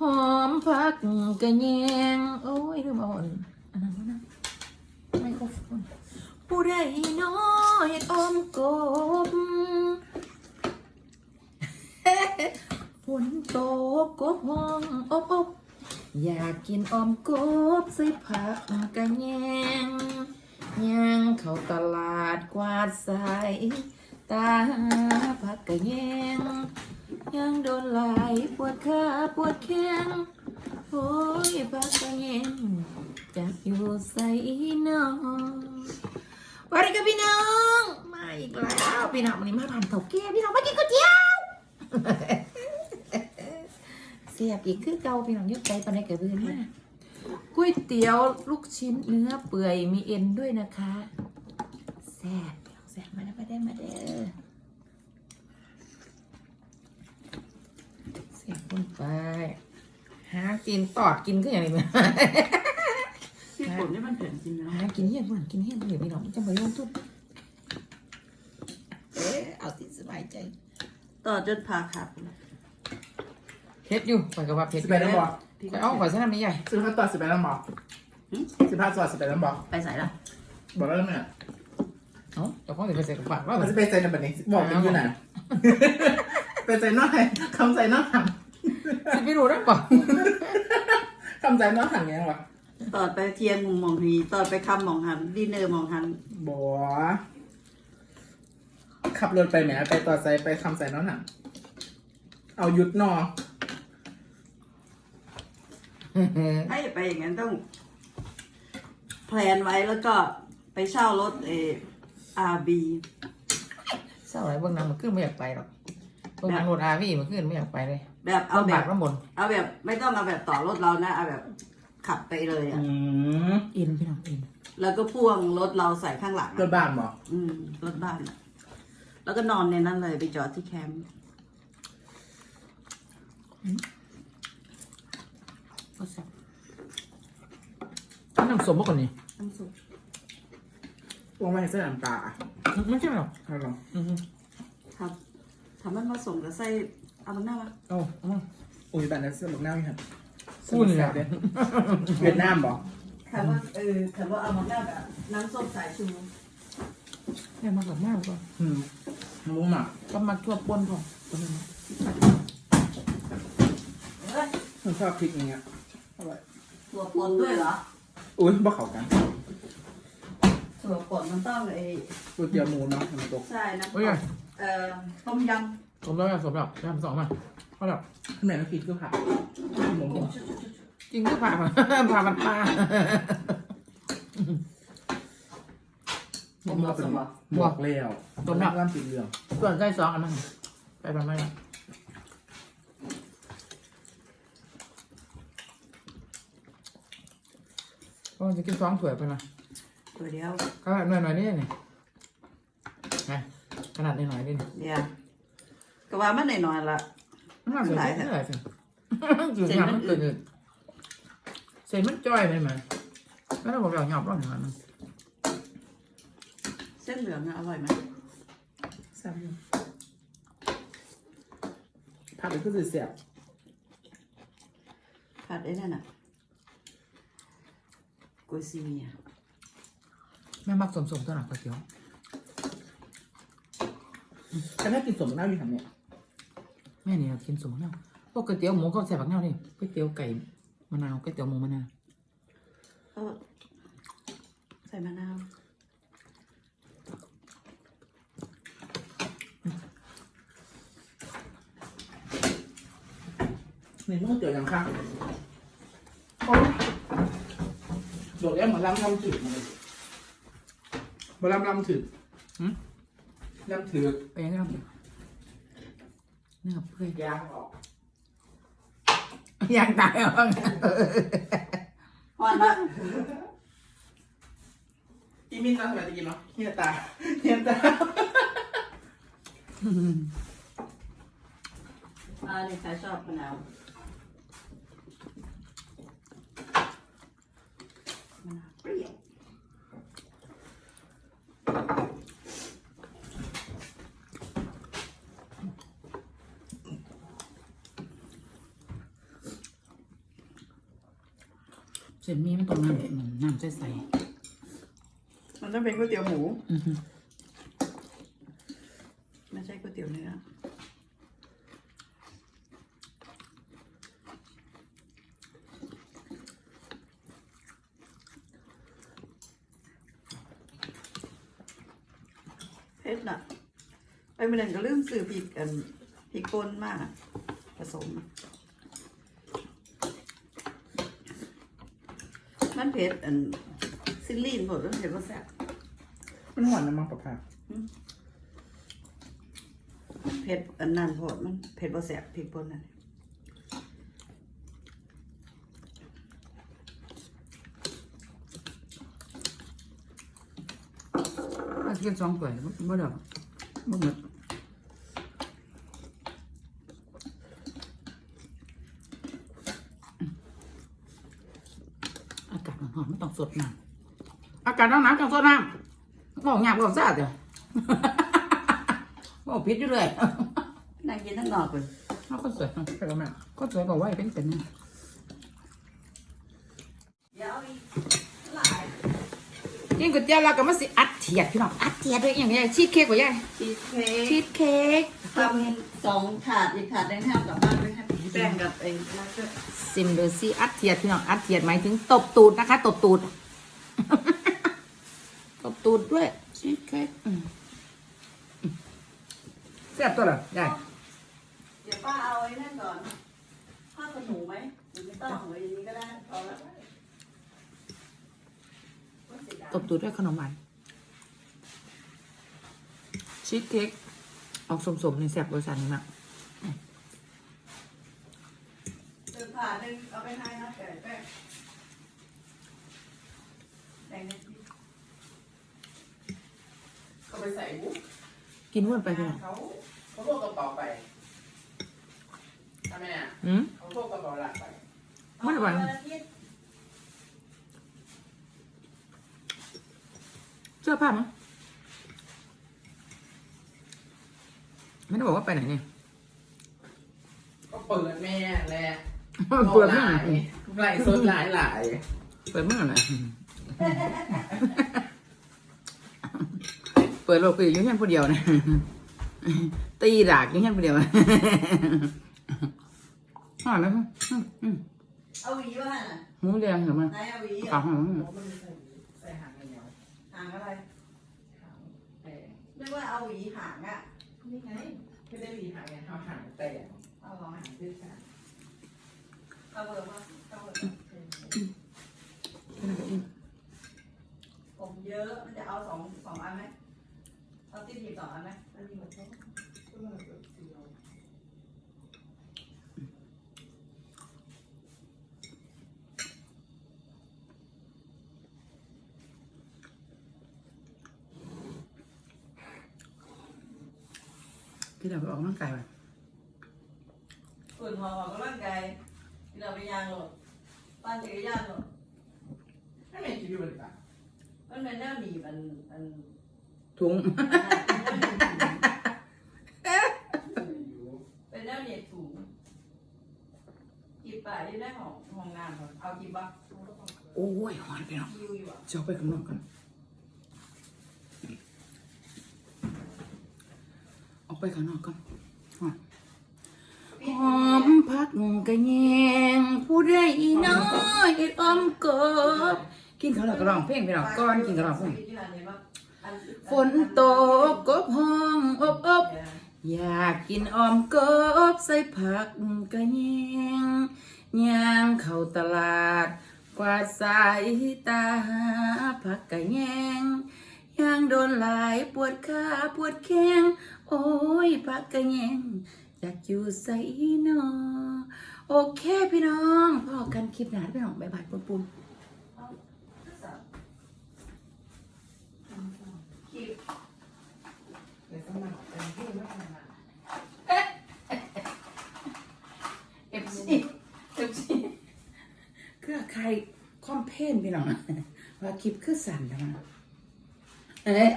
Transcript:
หอมพักกระแยงโอ้ยลืมเอาอันอันนั้นนะไมโครโฟนผู้ใดน้อเฮ็ดออมกบฝนตกกบห้องอบอบอยากกินออมกบใส่ผักกระแยงย่างเข้าตลาดกวาดสายตาผักกระแยง ย่างโดนไหลายปวดขาปวดแข้งโอ้ยผักกระแยงจักอยู่ใส่น้องวัสดีครับพี่น้อง มาอีกแล้วพี่น้องวันนี้มาผ่านเถาแก่พี่น้องมากินก๋วยเตี๋ยวเสียบอีกคือเก่าพี่น้องยกใจปานในกระเบือมาก๋วยเตี๋ยวลูกชิ้นเนื้อเปื่อยมีเอ็นด้วยนะคะแซ่บพี่น้องแซ่บมาได้มาได้มาเด้ อเสียบลงไป หากินตอดกินก็อย่างนี้มั้ยที่ผมนี่มันเผ็ดจริงนะหากินเฮี้ยนบ่นกินเฮี้ยนเดี๋ยวพี่น้องจะมาลงทุนเอ๊ะเอาที่สบายใจต่อจนพาขาดเผ็ดอยู่ไปกับว่าเผ็ดสิบแปดน้ำบอกไปเอาขอเส้นน้ำนี้ใหญ่ซื้อข้าวตัวสิบแปดน้ำบอกสิบห้าตัวสิบแปดน้ำบอกไปใส่ละบอกแล้วไหมเอ้าเดี๋ยวพ่อจะไปใส่กระเป๋าว่ามันจะไปใจในแบบนี้บอกเป็นอยู่ไหนเป็นใจน้อยคำใจน้อยหัน สิไม่รู้นะป่ะคำใจน้อยหันยังวะต่อไปเทียงมุมมองทีต่อไปคำมองหันดินเนอร์มองหันบัวขับรถไปแหมไปต่อใจไปคำใจน้อยหันเอายุดนอให้ไปอย่างนั้นต้องแพลนไว้แล้วก็ไปเช่ารถเออาร์บีเศร้าอะไรเบื้องหน้ำมันขึ้นไม่อยากไปหรอก เบื้องหน้ำรถอาวี่มันขึ้นไม่อยากไปเลยแบบเอาลำแบบากบลำบนเอาแบบ ไม่ต้องเอาแบบต่อรถเรานะเอาแบบขับไปเลยอะอืมอินพี่น้องอินแล้วก็พ่วงรถเราใส่ข้างหลังรอะถบ้านบอกอืมรถบ้านอะแล้วก็นอนในนั้นเลยไปจอดที่แคมป์ก็แซ่บน้ำสมมากกว่านี้น้ำซุปวงไว้เส้นน้ำตาไม่ใช่หรอกเอาลองอือฮึทำ ทำมันผสมกับไส้เอามันหน้ามาเอาเอามาอุ้ยแบบนั้นเสื้อหมวกหน้าอยู่ครับพูดเลยอะ เวียดนามบอกคำว่าเออคำว่าเอามันหน้ากับน้ำส้มสายชูแม่มากับมากกว่าอืมมุ้งหมักก็มาทั่วปนพอตัวนี้นะเอ้ยผมชอบพริกอย่างเงี้ยอร่อยถั่วป่นด้วยเหรออุ้ยบ่เข้ากันถั่วป่นมันต้องไอ้ก๋วยเตี๋ยวหมูเนาะน้ำตกใช่น้ำโอ้ย เอ่อต้มยสมแล้วสมแล้วยำสองมาก็แบบแม่ไม่กินก็ผักหมูบอกจริงก็ผ่ามาผ่ามันปลาผมมาเป็นหมวกเลี้ยวต้มยำร่างสีเหลืองส่วนไส้ซองอันนั้นไปประมาณนั้นก็จะกินซองถ้วยไปนะำตัวเดียวก็หน่อยหน่อยๆนี่นี่ไง ขนาดหน่อยๆนี่นี่เดียวก็ว่ามันหน่อยๆละน่าสนใจหลายแท้เท่าไหร่สิอยู่ยำมันเกินอื่นเส้นมันจ้อยไปไหมแล้วผมอยากหยอบร้อนอย่างนั้นเส้นเหลืองอะอร่อยไหมแซ่บอยู่ผัดเป็นคือเสียบผัดไอ้นั่นน่ะกุยซีเมียแม่มักสมๆตัวหนักก๋วยเตี๋ยว แต่ถ้ากินสมน้าอยู่ทำเนี่ยแม่นี่เรากินสมแล้วพวกก๋วยเตี๋ยวหมูเขาใส่ผักเน่านี่ก๋วยเตี๋ยวไก่มะนาวก๋วยเตี๋ยวหมูมะนาวก็ใส่มะนาวนี่มันเกี่ยวยังข้างโดดแล้วเหมือนลำลำถือมาเลยบลำลำถือหืม ลำถือไปยังไงครับเนื้อเพื่อยางออกยางตายอะฮอนละอีมินตาสมัยตะกี้เนาะเฮียตาเฮียตาอ่านี่ใครชอบมะนาวมะนาวเปรี้ยว เส้นหมีมันต้องน้ำน้ำใสมันต้องเป็นก๋วยเตี๋ยวหมู ๆอือฮึไม่ใช่ก๋วยเตี๋ยวเนื้อเพชรน่ะไปเมื่อนั้นก็ลืมซื้อพริกกันพริกป่นมากผสม มันเผ็ดอันซิลลีนหมดแล้วเผ็ดว่าแซ่บมันหวานน้ำมันปลาค่ะเผ็ดอันนั้นโพดมันเผ็ดว่าแซ่บพริกป่นนั่นถ้ากินสองถ้วยบ่ดอกบ่หมดอากาศมันหอมไม่ต้อง สดน้ำอากาศหนาวๆต้องสดน้ำบอกยากบอกซ่าเด้อบอกผิดอยู่เลยนั่งกินทั้งนอกเลยเอาคนสวยไปแล้วแม่ก็สวยกว่าไหวเป็นเป็นนะเดี๋ยวอีกหลายกินก๋วยเตี๋ยวเราก็มาสิอัดเทียดพี่น้องอัดเทียดด้วยอย่างเงี้ยชีสเค้กกว่าใหญ่ชีสเค้ชีกสเค้กทำสองถาดอีกถาดได้ห้ามกลับบ้านด้วยครับ แป้งกับไอ้นั่นก็ซิมดูซิอัดเทียดพี่น้องอัดเทียดหมายถึงตบตูดนะคะ ตบตูด ตบตูดด้วยชีสเค้กอืมอืมแซ่บตัวเหรอใหญ่เดี๋ยวป้าเอาไอ้นั่นก่อนผ้าขนหนูไหมหรือไม่ต้องไว้อย่างนี้ก็ได้พอแล้วตบตูดด้วยขนมหวานชีสเค้กออกสมๆในแซ่บเวอร์ชันนี้มาก เติมถาดหนึ่งเอา ไปให้นะแป้งแป้งแบ่งกันสิก็ไปใส่บุ๊กกินอ้วนไปพี่น้องเขาเขาโทษกระเป๋าไปทำไมอะอืมเขาโทษกระเป๋าหลักไปไม่ไหวเอาวันอาทิตย์เสื้อผ้ามั้งไม่ได้บอกว่าไปไหนเนี่ยก็เปิดแม่แหละ เปิดหเมื่อลาไหร่ยไหลสดหลายหลายเปิดเมื่อไหร่เปิดโลกคืออยู่แค่ผู้เดียวนะตีดากอยู่แค่ผู้เดียวหอมไหมพ่ออืมอืมเอาหวีว่าน่ะหมูแดงเหรอมาไหนเอาหวีปลาอะหอมใส่หางเหนียวหางอะไรแต่นึกว่าเอาหวีหางอะนี่ไงไม่ได้มีหางไงเอาหางแต่เอาเหรอหางที่ขาเอาเบอร์มาเอาเบอร์ ผมเยอะมันจะเอาสองสองอันไหมเอาที่หยิบสองอันไหมอันนี้มันก็ก็มันก็สีเอาที่เราไปออกกำลังกายไปส่วนหอออกกำลังกาย เราไปยางหรอกปั้นจักรยานหรอกให้แม่กินอยู่บนตักมันเป็นแนวหนีบอันอันถุง เป็นแนวหนีบถุงจีบไปที่ได้ของห้องน้ำก่อนเอาจีบปะโอ้ยหอนไปเนาะยิวอยู่อะจะเอาไปข้างนอกกัน ออกไปข้างนอกก่อนหอนหอม พักกระแยงผู้ใดน้อยอ้อมกบกินข้าวแล้วก็ร้องเพลงไปหน่อยก่อนกินข้าวร้องเพลงฝนตกกบห้องอบอบอยากกินออมกบใส่ผักกระแยงย่างเข้าตลาด กวาดสายตาหาผักกระแยงย่างโดนหลายปวดขาปวดแข้งโอ้ยผักกระแยง อยากอยู่ใส่นอโอเคพี่น้องพอกันคลิปหนาพี่น้องบ๊ายบายปุนปุนในสมัครเป็นที่ไม่ทำงานเอฟซีเอฟซีเครือใครคอมเพนพี่น้องว่าคลิปคือสั่นนะเอ๊ะ